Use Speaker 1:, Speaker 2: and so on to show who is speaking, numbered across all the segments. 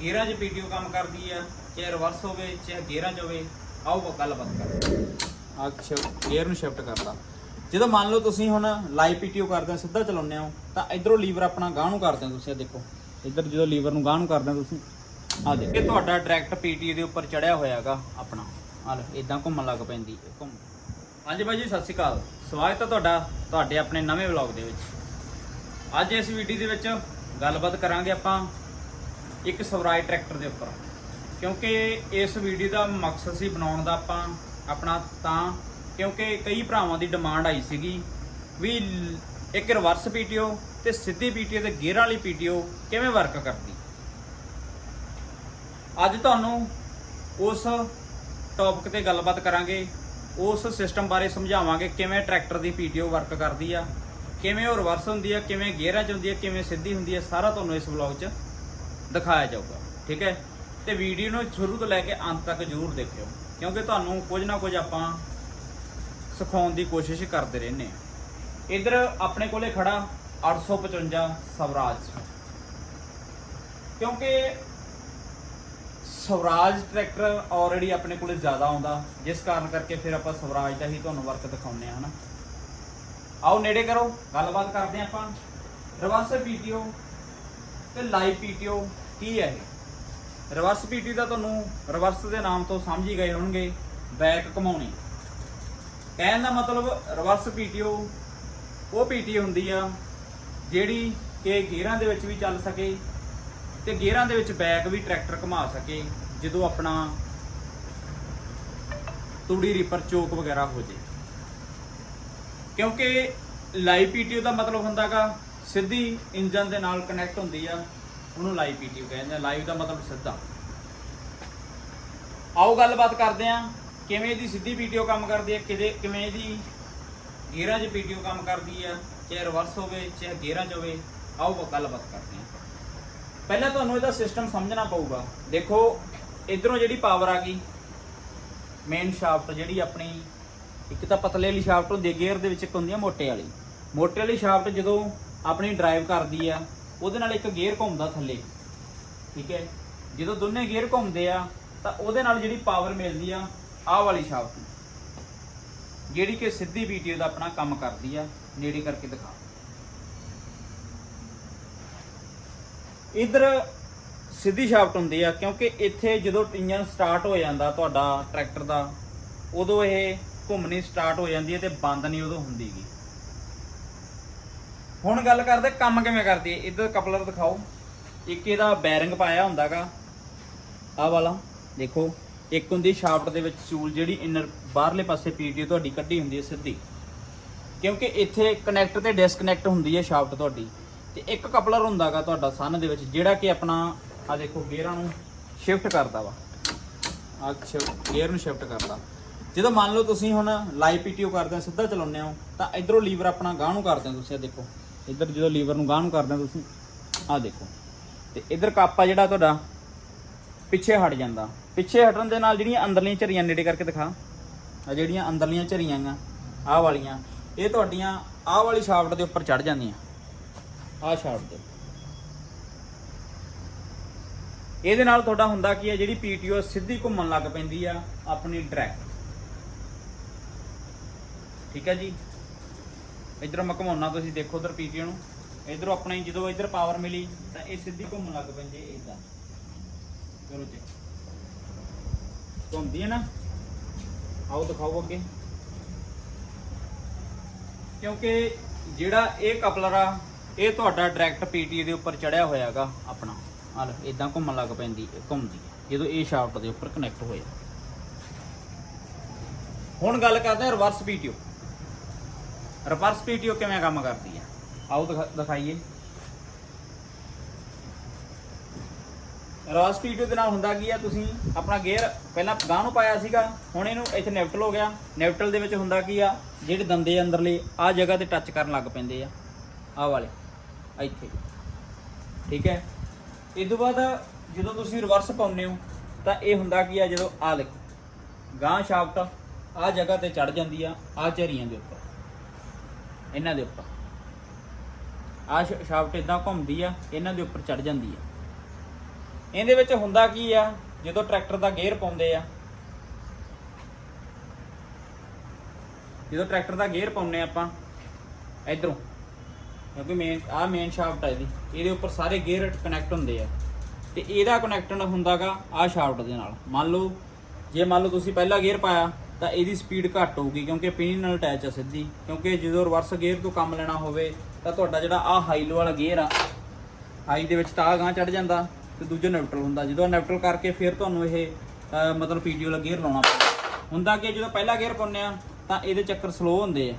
Speaker 1: ਗੇਅਰਾਂ 'ਚ ਪੀਟੀਓ ਕੰਮ ਕਰਦੀ ਆ, ਚਾਹੇ ਰਿਵਰਸ ਹੋਵੇ, ਚਾਹੇ ਗੇਅਰਾਂ 'ਚ ਹੋਵੇ, ਆਓ ਗੱਲਬਾਤ ਕਰਦੇ ਹਾਂ ਆ ਗੇਅਰ ਨੂੰ ਸ਼ਿਫਟ ਕਰਦਾ ਜਦੋਂ ਮੰਨ ਲਓ ਤੁਸੀਂ ਹੁਣ ਲਾਈਵ ਪੀਟੀਓ ਕਰਦੇ ਹੋ, ਸਿੱਧਾ ਚਲਾਉਂਦੇ ਹੋ, ਤਾਂ ਇਧਰੋਂ ਲੀਵਰ ਆਪਣਾ ਗਾਹ ਨੂੰ ਕਰਦੇ ਹੋ ਤੁਸੀਂ, ਆਹ ਦੇਖੋ। ਇੱਧਰ ਜਦੋਂ ਲੀਵਰ ਨੂੰ ਗਾਂਹ ਨੂੰ ਕਰਦੇ ਹੋ ਤੁਸੀਂ ਆ ਦੇਖੋ। ਇਹ ਤੁਹਾਡਾ ਡਾਇਰੈਕਟ ਪੀਟੀ ਦੇ ਉੱਪਰ ਚੜਿਆ ਹੋਇਆ ਹੈਗਾ ਆਪਣਾ। ਆ ਲੈ ਇਦਾਂ ਘੁੰਮਣ ਲੱਗ ਪੈਂਦੀ ਹੈ, ਘੁੰਮ। ਹਾਂਜੀ ਬਾਈ ਜੀ, ਸਤਿ ਸ਼੍ਰੀ ਅਕਾਲ। ਸਵਾਗਤ ਹੈ ਤੁਹਾਡਾ, ਤੁਹਾਡੇ ਆਪਣੇ ਨਵੇਂ ਵਲੌਗ ਦੇ ਵਿੱਚ। ਅੱਜ ਇਸ ਵੀਡੀਓ ਦੇ ਵਿੱਚ ਗੱਲਬਾਤ ਕਰਾਂਗੇ ਆਪਾਂ ਇੱਕ ਸਵਰਾਜ ਟਰੈਕਟਰ ਦੇ ਉੱਪਰ। ਕਿਉਂਕਿ ਇਸ ਵੀਡੀਓ ਦਾ ਮਕਸਦ ਸੀ ਬਣਾਉਣ ਦਾ ਆਪਾਂ, ਆਪਣਾ ਤਾਂ, ਕਿਉਂਕਿ ਕਈ ਭਰਾਵਾਂ ਦੀ ਡਿਮਾਂਡ ਆਈ ਸੀਗੀ ਵੀ ਇੱਕ ਰਿਵਰਸ ਪੀਟੀਓ ਤੇ ਸਿੱਧੀ ਪੀਟੀਓ ਤੇ ਗੇਅਰ ਵਾਲੀ ਪੀਟੀਓ ਕਿਵੇਂ ਵਰਕ ਕਰਦੀ। ਅੱਜ ਤੁਹਾਨੂੰ ਉਸ ਟੌਪਿਕ ਤੇ ਗੱਲਬਾਤ ਕਰਾਂਗੇ, ਉਸ ਸਿਸਟਮ ਬਾਰੇ ਸਮਝਾਵਾਂਗੇ ਕਿਵੇਂ ਟਰੈਕਟਰ ਦੀ ਪੀਟੀਓ ਵਰਕ ਕਰਦੀ ਆ, ਕਿਵੇਂ ਉਹ ਰਿਵਰਸ ਹੁੰਦੀ ਆ, ਕਿਵੇਂ ਗੇਅਰਾਂ 'ਚ ਹੁੰਦੀ ਆ, ਕਿਵੇਂ ਸਿੱਧੀ ਹੁੰਦੀ ਆ, ਸਾਰਾ ਤੁਹਾਨੂੰ ਇਸ ਵਲੌਗ 'ਚ ਦਿਖਾਇਆ ਜਾਊਗਾ, ਠੀਕ ਹੈ? ਤੇ ਵੀਡੀਓ ਨੂੰ ਸ਼ੁਰੂ ਤੋਂ ਲੈ ਕੇ ਅੰਤ ਤੱਕ ਜ਼ਰੂਰ ਦੇਖਿਓ, ਕਿਉਂਕਿ ਤੁਹਾਨੂੰ ਕੁਝ ਨਾ ਕੁਝ ਆਪਾਂ ਸਿਖਾਉਣ ਦੀ ਕੋਸ਼ਿਸ਼ ਕਰਦੇ ਰਹਿੰਦੇ ਆ ਇਧਰ ਆਪਣੇ ਕੋਲੇ ਖੜਾ 855 ਸਵਰਾਜ। ਕਿਉਂਕਿ ਸਵਰਾਜ ਟਰੈਕਟਰ ਆਲਰੇਡੀ ਆਪਣੇ ਕੋਲੇ ਜ਼ਿਆਦਾ ਆਉਂਦਾ, ਜਿਸ ਕਾਰਨ ਕਰਕੇ ਫਿਰ ਆਪਾਂ ਸਵਰਾਜ ਦਾ ਹੀ ਤੁਹਾਨੂੰ ਵਰਕ ਦਿਖਾਉਂਦੇ ਆ ਹਨਾ? ਆਓ ਨੇੜੇ ਕਰੋ, ਗੱਲਬਾਤ ਕਰਦੇ ਹਾਂ ਆਪਾਂ। ਰਿਵਰਸ ਪੀਟੀਓ ਤੇ ਲਾਈਵ ਪੀਟੀਓ ਕੀ ਹੈ ਇਹ? ਰਿਵਰਸ ਪੀਟੀ ਦਾ ਤੁਹਾਨੂੰ ਰਿਵਰਸ ਦੇ ਨਾਮ ਤੋਂ ਸਮਝ ਹੀ ਗਏ ਹੋਣਗੇ, ਬੈਕ ਘਮਾਉਣੀ। ਕਹਿਣ ਦਾ ਮਤਲਬ ਰਿਵਰਸ ਪੀਟੀਓ, ਉਹ ਪੀਟੀ ਹੁੰਦੀ ਆ ਜਿਹੜੀ ਕਿ ਗੇਅਰਾਂ ਦੇ ਵਿੱਚ ਵੀ ਚੱਲ ਸਕੇ ਤੇ ਗੇਅਰਾਂ ਦੇ ਵਿੱਚ ਬੈਕ ਵੀ ਟਰੈਕਟਰ ਘੁਮਾ ਸਕੇ, ਜਦੋਂ ਆਪਣਾ ਤੂੜੀ ਰੀਪਰ ਚੋਕ ਵਗੈਰਾ ਹੋ ਜੇ। ਕਿਉਂਕਿ ਲਾਈਵ ਪੀਟੀਓ ਦਾ ਮਤਲਬ ਹੁੰਦਾਗਾ ਸਿੱਧੀ ਇੰਜਨ ਦੇ ਨਾਲ ਕਨੈਕਟ ਹੁੰਦੀ ਆ, ਉਹਨੂੰ ਲਾਈਵ ਪੀਟੀਓ ਕਹਿੰਦੇ ਆ। ਲਾਈਵ ਦਾ ਮਤਲਬ ਸਿੱਧਾ। ਆਓ ਗੱਲਬਾਤ ਕਰਦੇ ਆ, ਕਿਵੇਂ ਦੀ ਸਿੱਧੀ ਪੀਟੀਓ ਕੰਮ ਕਰਦੀ ਹੈ ਕਿਦੇ ਕਿਵੇਂ ਦੀ ਗੇਅਰਾਂ 'ਚ ਪੀਟੀਓ ਕੰਮ ਕਰਦੀ ਆ, ਚਾਹੇ ਰਿਵਰਸ ਹੋਵੇ, ਚਾਹੇ ਗੇਅਰਾਂ 'ਚ ਹੋਵੇ, ਆਓ ਗੱਲਬਾਤ ਕਰਦੇ ਆ। ਪਹਿਲਾਂ ਤੁਹਾਨੂੰ ਇਹਦਾ ਸਿਸਟਮ ਸਮਝਣਾ ਪਊਗਾ। ਦੇਖੋ, ਇਧਰੋਂ ਜਿਹੜੀ ਪਾਵਰ ਆ ਗਈ ਮੇਨ ਸ਼ਾਫਟ ਜਿਹੜੀ ਆਪਣੀ, ਇੱਕ ਤਾਂ ਪਤਲੇ ਵਾਲੀ ਸ਼ਾਫਟ ਹੁੰਦੀ ਹੈ ਗੇਅਰ ਦੇ ਵਿੱਚ ਇੱਕ ਹੁੰਦੀ ਹੈ ਮੋਟੇ ਵਾਲੀ। ਮੋਟੇ ਵਾਲੀ ਸ਼ਾਫਟ ਜਦੋਂ ਆਪਣੀ ਡਰਾਈਵ ਕਰਦੀ ਆ, ਉਹਦੇ ਨਾਲ ਇੱਕ ਗੇਅਰ ਘੁੰਮਦਾ ਥੱਲੇ। ਠੀਕ ਹੈ? ਜਦੋਂ ਦੋਨੇ ਗੇਅਰ ਘੁੰਮਦੇ ਆ, ਤਾਂ ਉਹਦੇ ਨਾਲ ਜਿਹੜੀ ਪਾਵਰ ਮਿਲਦੀ ਆ, ਆਹ ਵਾਲੀ ਸ਼ਾਫਟ ਨੂੰ ਜਿਹੜੀ ਕਿ ਸਿੱਧੀ ਪੀਟੀਓ ਦਾ ਆਪਣਾ ਕੰਮ ਕਰਦੀ ਆ, ਨੇੜੇ ਕਰਕੇ ਦਿਖਾ। ਇਧਰ ਸਿੱਧੀ ਸ਼ਾਫਟ ਹੁੰਦੀ ਆ, ਕਿਉਂਕਿ ਇੱਥੇ ਜਦੋਂ ਇੰਜਨ ਸਟਾਰਟ ਹੋ ਜਾਂਦਾ ਤੁਹਾਡਾ ਟਰੈਕਟਰ ਦਾ, ਉਦੋਂ ਇਹ ਘੁੰਮਣੀ ਸਟਾਰਟ ਹੋ ਜਾਂਦੀ ਹੈ ਤੇ ਬੰਦ ਨਹੀਂ ਉਦੋਂ ਹੁੰਦੀਗੀ ਹੁਣ ਗੱਲ ਕਰਦੇ ਕੰਮ ਕਿਵੇਂ ਕਰਦੀ ਹੈ। ਇੱਧਰ ਕਪਲਰ ਦਿਖਾਓ। ਇੱਕ ਇਹਦਾ ਬੈਰਿੰਗ ਪਾਇਆ ਹੁੰਦਾਗਾ। ਆਹ ਵਾਲਾ, ਦੇਖੋ। ਇੱਕ ਹੁੰਦੀ ਸ਼ਾਫਟ ਦੇ ਵਿੱਚ ਚੂਲ, ਜਿਹੜੀ ਇਨਰ ਬਾਹਰਲੇ ਪਾਸੇ ਪੀਟੀ ਤੁਹਾਡੀ ਕੱਢੀ ਹੁੰਦੀ ਹੈ ਸਿੱਧੀ। ਕਿਉਂਕਿ ਇੱਥੇ ਕਨੈਕਟ ਤੇ ਡਿਸਕਨੈਕਟ ਹੁੰਦੀ ਹੈ ਸ਼ਾਫਟ ਤੁਹਾਡੀ। ਤੇ ਇੱਕ ਕਪਲਰ ਹੁੰਦਾਗਾ ਤੁਹਾਡਾ ਸਨ ਦੇ ਵਿੱਚ, ਜਿਹੜਾ ਕਿ ਆਪਣਾ ਆ ਦੇਖੋ, ਗੇਅਰਾਂ ਨੂੰ ਸ਼ਿਫਟ ਕਰਦਾ ਵਾ। ਆ ਗੇਅਰ ਨੂੰ ਸ਼ਿਫਟ ਕਰਦਾ। ਜਦੋਂ ਮੰਨ ਲਓ ਤੁਸੀਂ ਹੁਣ ਲਾਈਵ ਪੀਟੀਓ ਕਰਦੇ ਹੋ, ਸਿੱਧਾ ਚਲਾਉਂਦੇ ਹੋ, ਤਾਂ ਇਧਰੋਂ ਲੀਵਰ ਆਪਣਾ ਗਾਹ ਨੂੰ ਕਰਦੇ ਹੋ ਤੁਸੀਂ ਆ ਦੇਖੋ। ਇੱਧਰ ਜਦੋਂ ਲੀਵਰ ਨੂੰ ਗਾਂਹ ਨੂੰ ਕਰਦੇ ਹੋ ਤੁਸੀਂ, ਆਹ ਦੇਖੋ। ਤੇ ਇਧਰ ਕਾਪਾ ਜਿਹੜਾ ਤੁਹਾਡਾ, ਪਿੱਛੇ ਹਟ ਜਾਂਦਾ। ਪਿੱਛੇ ਹਟਣ ਦੇ ਨਾਲ ਜਿਹੜੀਆਂ ਅੰਦਰਲੀਆਂ ਝਰੀਆਂ, ਨੇੜੇ ਕਰਕੇ ਦਿਖਾ। ਆ ਜਿਹੜੀਆਂ ਅੰਦਰਲੀਆਂ ਝਰੀਆਂ ਆ ਆਹ ਵਾਲੀਆਂ, ਇਹ ਤੁਹਾਡੀਆਂ, ਆਹ ਵਾਲੀ ਸ਼ਾਫਟ ਦੇ ਉੱਪਰ ਚੜ ਜਾਂਦੀਆਂ। ਆਹ ਸ਼ਾਫਟ ਦੇ। ਇਹਦੇ ਨਾਲ ਤੁਹਾਡਾ ਹੁੰਦਾ ਕੀ ਹੈ ਜਿਹੜੀ ਪੀਟੀਓ ਸਿੱਧੀ ਘੁੰਮਣ ਲੱਗ ਪੈਂਦੀ ਆ ਆਪਣੀ ਡਰੈਕ। ਠੀਕ ਹੈ ਜੀ? ਇਧਰ ਮੈਂ ਘੁਮਾਉਣਾ ਤੁਸੀਂ ਦੇਖੋ ਉਧਰ ਪੀਟੀਓ ਨੂੰ। ਇਧਰੋਂ ਆਪਣੀ ਜਦੋਂ ਇਧਰ ਪਾਵਰ ਮਿਲੀ, ਤਾਂ ਇਹ ਸਿੱਧੀ ਘੁੰਮਣ ਲੱਗ ਪੈਂਦੀ ਹੈ ਇਦਾਂ। ਕਰੋ ਜੀ ਘੁੰਮਦੀ ਹੈ ਨਾ? ਆਓ ਦਿਖਾਓ ਅੱਗੇ। ਕਿਉਂਕਿ ਜਿਹੜਾ ਇਹ ਕਪਲਰ ਆ, ਇਹ ਤੁਹਾਡਾ ਡਾਇਰੈਕਟ ਪੀਟੀ ਦੇ ਉੱਪਰ ਚੜਿਆ ਹੋਇਆਗਾ ਆਪਣਾ। ਆ ਇਦਾਂ ਘੁੰਮਣ ਲੱਗ ਪੈਂਦੀ, ਘੁੰਮਦੀ ਜਦੋਂ ਇਹ ਸ਼ਾਫਟ ਦੇ ਉੱਪਰ ਕਨੈਕਟ ਹੋਇਆ। ਹੁਣ ਗੱਲ ਕਰਦੇ ਹਾਂ ਰਿਵਰਸ ਪੀਟੀਓ। ਰਿਵਰਸ ਪੀਟੀਓ ਕਿਵੇਂ ਕੰਮ ਕਰਦੀ ਹੈ ਆਓ ਦਿਖਾ- ਦਿਖਾਈਏ। ਰਿਵਰਸ ਪੀਟੀਓ ਦੇ ਨਾਲ ਹੁੰਦਾ ਕੀ ਆ? ਤੁਸੀਂ ਆਪਣਾ ਗੇਅਰ ਪਹਿਲਾਂ ਗਾਂ ਨੂੰ ਪਾਇਆ ਸੀਗਾ ਹੁਣ ਇਹਨੂੰ ਇੱਥੇ ਨਿਊਟਰਲ ਹੋ ਗਿਆ। ਨਿਊਟਰਲ ਦੇ ਵਿੱਚ ਹੁੰਦਾ ਕੀ ਆ? ਜਿਹੜੇ ਦੰਦੇ ਅੰਦਰਲੇ ਆ ਜਗ੍ਹਾ ਤੇ ਟੱਚ ਕਰਨ ਲੱਗ ਪੈਂਦੇ ਆ। ਆਹ ਵਾਲੇ ਇੱਥੇ। ਠੀਕ ਹੈ? ਇਸ ਤੋਂ ਬਾਅਦ ਜਦੋਂ ਤੁਸੀਂ ਰਿਵਰਸ ਪਾਉਂਦੇ ਹੋ ਤਾਂ ਇਹ ਹੁੰਦਾ ਕੀ ਆ? ਜਦੋਂ ਆ ਲਿਖ ਗਾਂ ਸ਼ਾਫਟ ਆ ਜਗ੍ਹਾ ਤੇ ਚੜ ਜਾਂਦੀ ਆ ਆ ਝਰੀਆਂ ਦੇ ਉੱਪਰ। ਇਹਨਾਂ ਦੇ ਉੱਪਰ। ਆ ਸ਼ਾਫਟ ਇਦਾਂ ਘੁੰਮਦੀ ਆ, ਇਹਨਾਂ ਦੇ ਉੱਪਰ ਚੜ ਜਾਂਦੀ ਆ। ਇਹਦੇ ਵਿੱਚ ਹੁੰਦਾ ਕੀ ਆ, ਜਦੋਂ ਟਰੈਕਟਰ ਦਾ ਗੇਅਰ ਪਾਉਂਦੇ ਆ, ਜਦੋਂ ਟਰੈਕਟਰ ਦਾ ਗੇਅਰ ਪਾਉਂਦੇ ਆਪਾਂ, ਇਧਰੋਂ, ਕਿਉਂਕਿ ਮੇਨ ਆ ਮੇਨ ਸ਼ਾਫਟ ਆ ਇਹਦੀ। ਇਹਦੇ ਉੱਪਰ ਸਾਰੇ ਗੇਅਰ ਕਨੈਕਟ ਹੁੰਦੇ ਆ। ਤੇ ਇਹਦਾ ਕਨੈਕਟਨ ਹੁੰਦਾਗਾ ਆ ਸ਼ਾਫਟ ਦੇ ਨਾਲ। ਮੰਨ ਲਓ, ਜੇ ਮੰਨ ਲਓ ਤੁਸੀਂ ਪਹਿਲਾ ਗੇਅਰ ਪਾਇਆ ਤਾਂ ਇਹਦੀ ਸਪੀਡ ਘੱਟ ਹੋਊਗੀ ਕਿਉਂਕਿ ਪਿਨ ਨਾਲ ਅਟੈਚ ਆ ਸਿੱਧੀ। ਕਿਉਂਕਿ ਜਦੋਂ ਰਿਵਰਸ ਗੇਅਰ ਤੋਂ ਕੰਮ ਲੈਣਾ ਹੋਵੇ ਤਾਂ ਤੁਹਾਡਾ ਜਿਹੜਾ ਆ ਹਾਈ ਲੋ ਵਾਲਾ ਗੇਅਰ ਆ ਹਾਈ ਦੇ ਵਿੱਚ ਤਾਂ ਗਾਂ ਚੜ ਜਾਂਦਾ ਤੇ ਦੂਜਾ ਨਿਊਟਰਲ ਹੁੰਦਾ। ਜਦੋਂ ਨਿਊਟਰਲ ਕਰਕੇ ਫਿਰ ਤੁਹਾਨੂੰ ਇਹ ਅਹ, ਮਤਲਬ ਪੀਡੀਓ ਵਾਲਾ ਗੇਅਰ ਲਾਉਣਾ ਪੈਂਦਾ। ਹੁੰਦਾ ਕਿ ਜਦੋਂ ਪਹਿਲਾ ਗੇਅਰ ਪਾਉਂਦੇ ਆ ਤਾਂ ਇਹਦੇ ਚੱਕਰ ਸਲੋ ਹੁੰਦੇ ਆ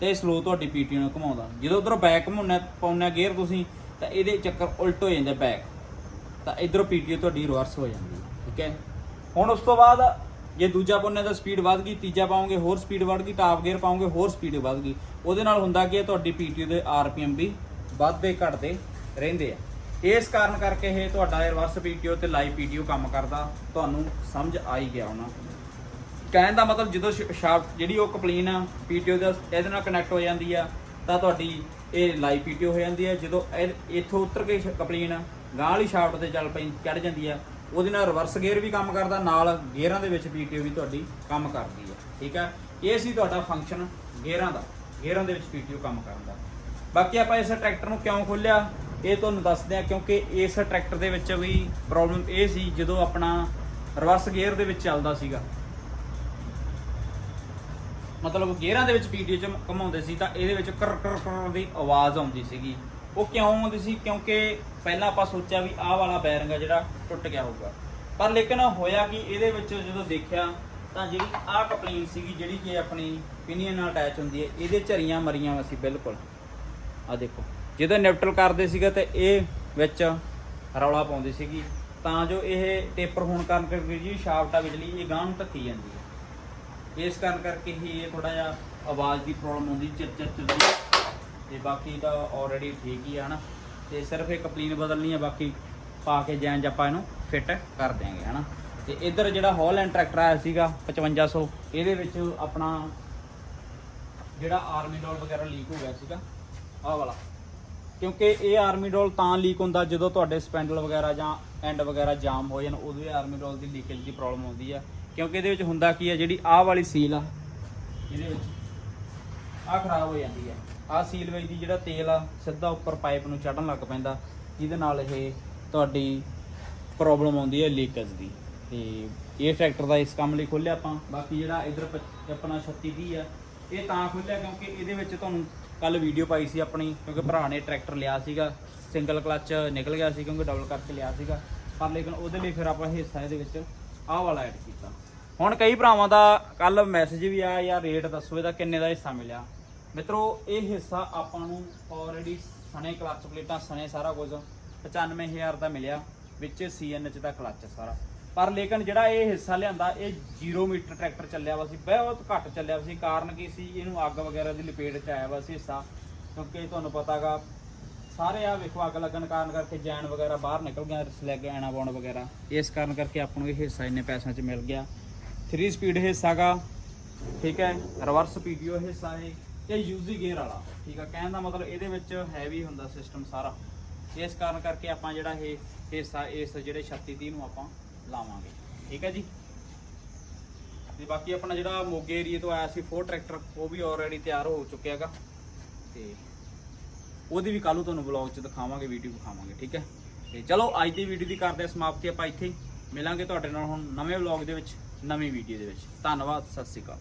Speaker 1: ਤੇ ਸਲੋ ਤੁਹਾਡੀ ਪੀਟੀਓ ਨੂੰ ਘੁਮਾਉਂਦਾ। ਜਦੋਂ ਉਧਰੋਂ ਬੈਕ ਘੁਮਾਉਣਾ ਪਾਉਂਦੇ ਗੇਅਰ ਤੁਸੀਂ ਤਾਂ ਇਹਦੇ ਚੱਕਰ ਉਲਟ ਹੋ ਜਾਂਦੇ ਬੈਕ ਤਾਂ ਇਧਰੋਂ ਪੀਟੀਓ ਤੁਹਾਡੀ ਰਿਵਰਸ ਹੋ ਜਾਂਦੀ ਠੀਕ ਹੈ? ਹੁਣ ਉਸ ਤੋਂ ਬਾਅਦ ਜੇ ਦੂਜਾ ਪਾਉਂਦੇ ਤਾਂ ਸਪੀਡ ਵੱਧ ਗਈ, ਤੀਜਾ ਪਾਉਂਗੇ ਹੋਰ ਸਪੀਡ ਵੱਧ ਗਈ ਟਾਪ ਗੇਅਰ ਪਾਉਂਗੇ ਹੋਰ ਸਪੀਡ ਵੱਧ ਗਈ। ਉਹਦੇ ਨਾਲ ਹੁੰਦਾ ਕਿ ਤੁਹਾਡੀ ਪੀਟੀਓ ਦੇ ਆਰਪੀਐਮ ਵੀ ਵੱਧਦੇ, ਘਟਦੇ ਰਹਿੰਦੇ ਆ। ਇਸ ਕਾਰਨ ਕਰਕੇ ਇਹ ਤੁਹਾਡਾ ਰਿਵਰਸ ਪੀਟੀਓ ਤੇ ਲਾਈਵ ਪੀਟੀਓ ਕੰਮ ਕਰਦਾ, ਤੁਹਾਨੂੰ ਸਮਝ ਆ ਹੀ ਗਿਆ ਹੋਣਾ। ਕਹਿਣ ਦਾ ਮਤਲਬ ਜਦੋਂ ਸ਼ਾਫਟ ਜਿਹੜੀ ਉਹ ਕਪਲੀਨ ਆ ਪੀਟੀਓ ਦਾ, ਇਹਦੇ ਨਾਲ ਕਨੈਕਟ ਹੋ ਜਾਂਦੀ ਆ, ਤਾਂ ਤੁਹਾਡੀ ਇਹ ਲਾਈਵ ਪੀਟੀਓ ਹੋ ਜਾਂਦੀ ਆ। ਜਦੋਂ ਇਹ- ਇੱਥੋਂ ਉਤਰ ਕੇ ਕਪਲੀਨ ਗਾਂ ਵਾਲੀ ਸ਼ਾਫਟ ਤੇ ਚੱਲ ਪਈ ਚੜ ਜਾਂਦੀ ਆ। ਉਹਦੇ ਨਾਲ ਰਿਵਰਸ ਗੇਅਰ ਵੀ ਕੰਮ ਕਰਦਾ, ਨਾਲ ਗੇਅਰਾਂ ਦੇ ਵਿੱਚ ਪੀਟੀਓ ਵੀ ਤੁਹਾਡੀ ਕੰਮ ਕਰਦੀ ਹੈ, ਠੀਕ ਹੈ? ਇਹ ਸੀ ਤੁਹਾਡਾ ਫੰਕਸ਼ਨ ਗੇਅਰਾਂ ਦਾ, ਗੇਅਰਾਂ ਦੇ ਵਿੱਚ ਪੀਟੀਓ ਕੰਮ ਕਰਨ ਦਾ। ਬਾਕੀ ਆਪਾਂ ਇਸ ਟਰੈਕਟਰ ਨੂੰ ਕਿਉਂ ਖੋਲਿਆ? ਇਹ ਤੁਹਾਨੂੰ ਦੱਸਦੇ ਆ ਕਿਉਂਕਿ ਇਸ ਟਰੈਕਟਰ ਦੇ ਵਿੱਚ ਵੀ ਪ੍ਰੋਬਲਮ ਇਹ ਸੀ, ਜਦੋਂ ਆਪਣਾ ਰਿਵਰਸ ਗੇਅਰ ਦੇ ਵਿੱਚ ਚੱਲਦਾ ਸੀਗਾ। ਮਤਲਬ ਗੇਅਰਾਂ ਦੇ ਵਿੱਚ ਪੀਟੀਓ ਚ ਘਮਾਉਂਦੇ ਸੀ, ਤਾਂ ਇਹਦੇ ਵਿੱਚ ਕਰ ਕਰ ਕਰ ਦੀ ਆਵਾਜ਼ ਆਉਂਦੀ ਸੀਗੀ। ਉਹ ਕਿਉਂ ਆਉਂਦੀ ਸੀ? ਕਿਉਂਕਿ ਪਹਿਲਾਂ ਆਪਾਂ ਸੋਚਿਆ ਵੀ ਆਹ ਵਾਲਾ ਬੈਰਿੰਗ ਆ ਜਿਹੜਾ ਟੁੱਟ ਗਿਆ ਹੋਊਗਾ। ਪਰ ਲੇਕਿਨ ਹੋਇਆ ਕਿ? ਇਹਦੇ ਵਿੱਚ ਜਦੋਂ ਦੇਖਿਆ ਤਾਂ ਜਿਹੜੀ ਆਹ ਕਪਲੀਨ ਸੀਗੀ, ਜਿਹੜੀ ਕਿ ਆਪਣੀ ਪਿਨੀਅਨ ਨਾਲ ਅਟੈਚ ਹੁੰਦੀ ਹੈ, ਇਹਦੇ ਝਰੀਆਂ ਮਰੀਆਂ ਹੋਈਆਂ ਸੀ ਬਿਲਕੁਲ। ਆ ਦੇਖੋ ਜਦੋਂ ਨਿਊਟਰਲ ਕਰਦੇ ਸੀਗਾ ਤੇ ਇਹ ਵਿੱਚ ਰੌਲਾ ਪਾਉਂਦੀ ਸੀਗੀ। ਤਾਂ ਜੋ ਇਹ ਟੇਪਰ ਹੋਣ ਕਾਰਨ ਕਰਕੇ ਜੀ ਸ਼ਾਫਟ ਆ ਬਿਜਲੀ ਇਹ ਗਾਂ ਨੂੰ ਧੱਕੀ ਜਾਂਦੀ ਹੈ। ਇਸ ਕਾਰਨ ਕਰਕੇ ਹੀ ਇਹ ਥੋੜਾ ਜਿਹਾ ਆਵਾਜ਼ ਦੀ ਪ੍ਰੋਬਲਮ ਹੁੰਦੀ ਚਿਰ ਚਿਰ ਚਿਰ ਤੇ ਬਾਕੀ ਤਾਂ ਆਲਰੇਡੀ ਠੀਕ ਹੀ ਆ ਨਾ ਤੇ ਸਿਰਫ ਇੱਕ ਪਲੀਨ ਬਦਲਣੀ ਆ, ਬਾਕੀ ਪਾ ਕੇ ਜੈਂਜ ਆਪਾਂ ਇਹਨੂੰ ਫਿੱਟ ਕਰ ਦਿਆਂਗੇ ਹਨਾ। ਤੇ ਇੱਧਰ ਜਿਹੜਾ ਹੌਲੈਂਡ ਟਰੈਕਟਰ ਆਇਆ ਸੀਗਾ 5500 ਇਹਦੇ ਵਿੱਚ ਆਪਣਾ ਜਿਹੜਾ ਆਰਮੀ ਡੋਲ ਵਗੈਰਾ ਲੀਕ ਹੋ ਗਿਆ ਸੀਗਾ, ਆਹ ਵਾਲਾ। ਕਿਉਂਕਿ ਇਹ ਆਰਮੀ ਡੋਲ ਤਾਂ ਲੀਕ ਹੁੰਦਾ ਜਦੋਂ ਤੁਹਾਡੇ ਸਪੈਂਡਲ ਵਗੈਰਾ ਜਾਂ ਐਂਡ ਵਗੈਰਾ ਜਾਮ ਹੋ ਜਾਣ, ਉਦੋਂ ਇਹ ਆਰਮੀ ਡੋਲ ਦੀ ਲੀਕੇਜ ਦੀ ਪ੍ਰੋਬਲਮ ਆਉਂਦੀ ਆ। ਕਿਉਂਕਿ ਇਹਦੇ ਵਿੱਚ ਹੁੰਦਾ ਕੀ ਹੈ ਜਿਹੜੀ ਆਹ ਵਾਲੀ ਸੀਲ ਆ, ਇਹਦੇ ਵਿੱਚ ਆਹ ਖਰਾਬ ਹੋ ਜਾਂਦੀ ਆ। ਆਹ ਸੀਲ ਵਿੱਚ ਦੀ ਜਿਹੜਾ ਤੇਲ ਆ, ਸਿੱਧਾ ਉੱਪਰ ਪਾਈਪ ਨੂੰ ਚੜਨ ਲੱਗ ਪੈਂਦਾ, ਜਿਹਦੇ ਨਾਲ ਇਹ ਤੁਹਾਡੀ ਪ੍ਰੋਬਲਮ ਆਉਂਦੀ ਹੈ ਲੀਕੇਜ ਦੀ। ਤੇ ਇਹ ਟਰੈਕਟਰ ਦਾ ਇਸ ਕੰਮ ਲਈ ਖੋਲਿਆ ਆਪਾਂ। ਬਾਕੀ ਜਿਹੜਾ ਇਧਰ ਆਪਣਾ 3630 ਆ, ਇਹ ਤਾਂ ਖੋਲਿਆ ਕਿਉਂਕਿ ਇਹਦੇ ਵਿੱਚ ਤੁਹਾਨੂੰ ਕੱਲ ਵੀਡੀਓ ਪਾਈ ਸੀ ਆਪਣੀ, ਕਿਉਂਕਿ ਭਰਾ ਨੇ ਟਰੈਕਟਰ ਲਿਆ ਸੀਗਾ। ਸਿੰਗਲ ਕਲੱਚ ਨਿਕਲ ਗਿਆ ਸੀ ਕਿਉਂਕਿ ਡਬਲ ਕਰਕੇ ਲਿਆ ਸੀਗਾ। ਪਰ ਲੇਕਿਨ ਉਹਦੇ ਲਈ ਫਿਰ ਆਪਾਂ ਹਿੱਸਾ ਇਹਦੇ ਵਿੱਚ ਆਹ ਵਾਲਾ ਐਡ ਕੀਤਾ। ਹੁਣ ਕਈ ਭਰਾਵਾਂ ਦਾ ਕੱਲ ਮੈਸੇਜ ਵੀ ਆਇਆ, ਯਾਰ ਰੇਟ ਦੱਸੋ, ਇਹਦਾ ਕਿੰਨੇ ਦਾ ਹਿੱਸਾ ਮਿਲਿਆ? ਮਿੱਤਰੋ, ਇਹ ਹਿੱਸਾ ਆਪਾਂ ਨੂੰ ਆਲਰੇਡੀ ਸਣੇ ਕਲੱਚ ਪਲੇਟਾਂ, ਸਣੇ ਸਾਰਾ ਕੁਝ 95000 ਦਾ ਮਿਲਿਆ, ਵਿੱਚ ਸੀਐਨ ਚ ਦਾ ਕਲੱਚ ਸਾਰਾ। ਪਰ ਲੇਕਿਨ ਜਿਹੜਾ ਇਹ ਹਿੱਸਾ ਲਿਆਂਦਾ, ਇਹ 0 ਮੀਟਰ ਟਰੈਕਟਰ ਚੱਲਿਆ ਵਾ ਸੀ, ਬਹੁਤ ਘੱਟ ਚੱਲਿਆ ਵਾ ਸੀ। ਕਾਰਨ ਕੀ ਸੀ? ਇਹਨੂੰ ਅੱਗ ਵਗੈਰਾ ਦੀ ਲਪੇਟ ਚ ਆਇਆ ਵਾ ਸੀ ਹਿੱਸਾ, ਕਿਉਂਕਿ ਤੁਹਾਨੂੰ ਪਤਾਗਾ, ਸਾਰੇ ਆ ਵੇਖੋ ਅੱਗ ਲੱਗਣ ਕਾਰਨ ਕਰਕੇ ਜੈਨ ਵਗੈਰਾ ਬਾਹਰ ਨਿਕਲ ਗਿਆ, ਸਲੈਗ ਐਣਾ ਬੌਂਡ ਵਗੈਰਾ। ਇਸ ਕਾਰਨ ਕਰਕੇ ਆਪਾਂ ਨੂੰ ਇਹ ਹਿੱਸਾ ਇੰਨੇ ਪੈਸਿਆਂ 'ਚ ਮਿਲ ਗਿਆ। 3 ਸਪੀਡ ਹਿੱਸਾ ਗਾ ਠੀਕ ਹੈ? ਰਿਵਰਸ ਪੀਡੀਓ ਹਿੱਸਾ ਹੈ ਇਹ ਯੂਜ਼ੀ ਗੇਅਰ ਵਾਲਾ। ਠੀਕ ਆ, ਕਹਿਣ ਦਾ ਮਤਲਬ ਇਹਦੇ ਵਿੱਚ ਹੈਵੀ ਹੁੰਦਾ ਸਿਸਟਮ ਸਾਰਾ। ਇਸ ਕਾਰਨ ਕਰਕੇ ਆਪਾਂ ਜਿਹੜਾ ਇਹ ਹਿੱਸਾ, ਇਸ ਜਿਹੜੇ 3630 ਨੂੰ ਆਪਾਂ ਲਾਵਾਂਗੇ। ਠੀਕ ਹੈ ਜੀ? ਤੇ ਬਾਕੀ ਆਪਣਾ ਜਿਹੜਾ ਮੋਗੇ ਏਰੀਏ ਤੋਂ ਆਇਆ ਸੀ ਫੋਰ ਟਰੈਕਟਰ ਉਹ ਵੀ ਆਲਰੇਡੀ ਤਿਆਰ ਹੋ ਚੁੱਕਿਆ ਹੈਗਾ। ਤੇ ਉਹਦੀ ਵੀ ਕੱਲ੍ਹ ਨੂੰ ਤੁਹਾਨੂੰ ਵਲੌਗ 'ਚ ਦਿਖਾਵਾਂਗੇ ਵੀਡੀਓ ਦਿਖਾਵਾਂਗੇ ਠੀਕ ਹੈ ਤੇ ਚਲੋ, ਅੱਜ ਦੀ ਵੀਡੀਓ ਦੀ ਕਰਦੇ ਹਾਂ ਸਮਾਪਤੀ। ਆਪਾਂ ਇੱਥੇ ਮਿਲਾਂਗੇ ਤੁਹਾਡੇ ਨਾਲ ਹੁਣ ਨਵੇਂ ਵਲੌਗ ਦੇ ਵਿੱਚ, ਨਵੀਂ ਵੀਡੀਓ ਦੇ ਵਿੱਚ। ਧੰਨਵਾਦ, ਸਤਿ ਸ਼੍ਰੀ ਅਕਾਲ।